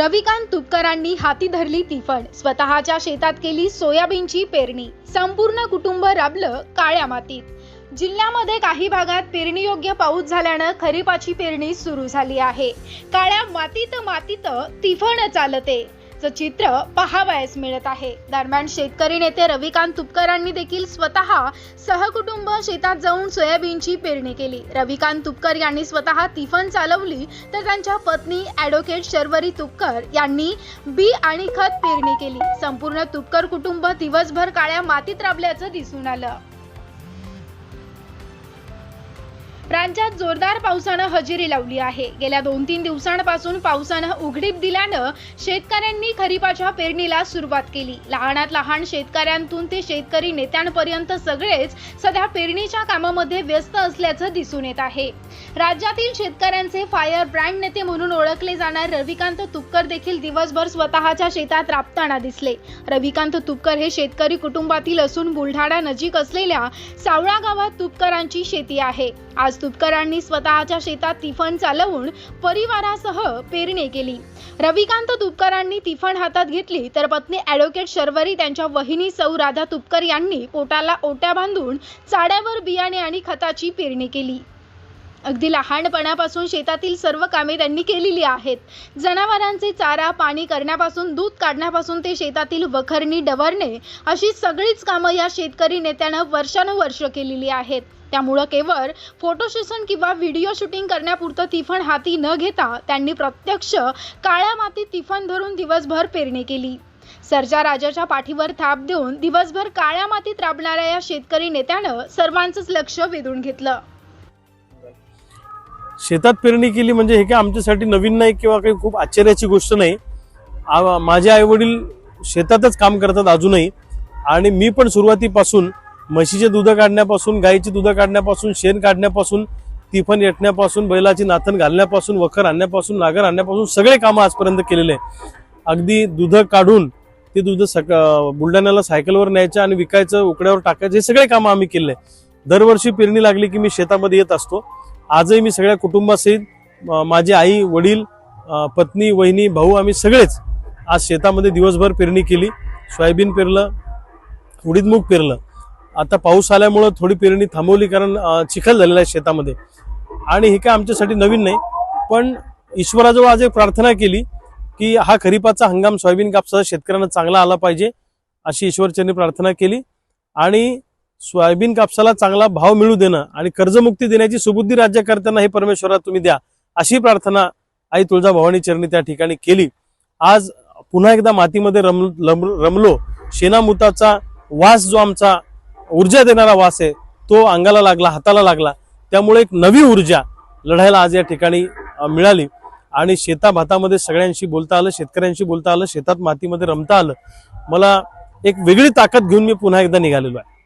रविकांत तुपकरांनी हाती धरली तिफण. स्वतःच्या शेतात केली सोयाबीनची पेरणी. संपूर्ण कुटुंब राबलं काळ्या मातीत. जिल्ह्यामध्ये काही भागात पेरणीयोग्य पाऊस झाल्यानं खरीपाची पेरणी सुरू झाली आहे. काळ्या मातीत मातीत तिफण चालते. चं चित्र पहावयास मिळत आहे. दरम्यान शेतकरी नेते रविकांत तुपकरांनी देखील स्वतः सहकुटुंब शेतात जाऊन सोयाबीनची पेरणी केली. रविकांत तुपकर यांनी स्वतः तिफन चालवली तर त्यांच्या पत्नी ॲडव्होकेट शर्वरी तुपकर यांनी बी आणि खत पेरणी केली. संपूर्ण तुपकर कुटुंब दिवसभर काळ्या मातीत राबल्याचं दिसून आलं. राज्यात जोरदार पावसानं हजेरी लावली आहे. गेल्या दोन तीन दिवसांपासून पावसानं उघडीप दिल्यानं शेतकऱ्यांनी खरीपाच्या पेरणीला सुरुवात केली. लहानात लहान शेतकऱ्यांतून ते शेतकरी नेत्यांपर्यंत सगळेच सध्या पेरणीच्या कामामध्ये व्यस्त असल्याचं दिसून येत आहे. राज्यातील शेतकऱ्यांचे फायर ब्रँड नेते म्हणून ओळखले जाणार रविकांत तुपकर देखील दिवसभर स्वतःच्या शेतात राबताना दिसले. रविकांत तुपकर हे शेतकरी कुटुंबातील असून बुलढाणा नजीक असलेल्या सावळा गावात तुपकरांची शेती आहे. आज तुपकरांनी स्वतःच्या शेतात तिफण चालवून परिवारासह पेरणी केली. रविकांत तुपकरांनी तिफण हातात घेतली तर पत्नी ॲडव्होकेट शर्वरी त्यांच्या वहिनी सौ राधा तुपकर यांनी पोटाला ओट्या बांधून चाड्यावर बियाणे आणि खताची पेरणी केली. अगदी लहानपणापासून शेतातील सर्व कामे त्यांनी केलेली आहेत. जनावरांचे चारा पाणी करण्यापासून दूध काढण्यापासून ते शेतातील वखरणी डवरणे अशी सगळीच कामं या शेतकरी नेत्यानं वर्षानुवर्ष केलेली आहेत. त्यामुळं केवळ फोटो सेशन किंवा व्हिडिओ शूटिंग करण्यापुरतं तिफण हाती न घेता त्यांनी प्रत्यक्ष काळ्या मातीत तिफण धरून दिवसभर पेरणी केली. सरजा राजाच्या पाठीवर थाप देऊन दिवसभर काळ्या मातीत राबणाऱ्या या शेतकरी नेत्यानं सर्वांचंच लक्ष वेधून घेतलं. शेतात पेरणी केली म्हणजे हे काय आमच्यासाठी नवीन नाही किंवा काही खूप आश्चर्याची गोष्ट नाही. माझे आई वडील शेतातच काम करतात अजूनही. आणि मी पण सुरुवातीपासून म्हशीचे दूध काढण्यापासून गाईची दूध काढण्यापासून शेण काढण्यापासून तिफन येटण्यापासून बैलाची नाथन घालण्यापासून वखर आणण्यापासून नागर आणण्यापासून सगळे कामं आजपर्यंत केलेले आहे अगदी दूध काढून ते दूध सक बुलढाण्याला सायकलवर न्यायचं आणि विकायचं उकड्यावर टाकायचं हे सगळे कामं आम्ही केले दरवर्षी पेरणी लागली की मी शेतामध्ये येत असतो. आजही मी सगळ्या कुटुंबासहित माझे आई वडील पत्नी वहिनी भाऊ आम्ही सगळेच आज शेतामध्ये दिवसभर पेरणी केली. सोयाबीन पेरलं उडीद मूग पेरलं. आता पाऊस आल्यामुळं थोडी पेरणी थांबवली कारण चिखल झालेला आहे शेतामध्ये. आणि हे काय आमच्यासाठी नवीन नाही पण ईश्वराजवळ आज एक प्रार्थना केली की हा खरीपाचा हंगाम सोयाबीन कापसाचा शेतकऱ्यांना चांगला आला पाहिजे अशी ईश्वरचरणी प्रार्थना केली. आणि सोयाबीन कापसाला चांगला भाव मिळू देणं आणि कर्जमुक्ती देण्याची सुबुद्धी राज्यकर्त्यांना हे परमेश्वरा तुम्ही द्या अशी प्रार्थना आई तुळजाभवानी चरणी त्या ठिकाणी केली. आज पुन्हा एकदा मातीमध्ये रम रमलो शेणामुताचा वास जो आमचा ऊर्जा देणारा वास आहे तो अंगाला लागला हाताला लागला त्यामुळे एक नवी ऊर्जा लढायला आज या ठिकाणी मिळाली. आणि शेताभातामध्ये सगळ्यांशी बोलता आलं शेतकऱ्यांशी बोलता आलं शेतात मातीमध्ये रमता आलं मला एक वेगळी ताकद घेऊन मी पुन्हा एकदा निघालेलो आहे.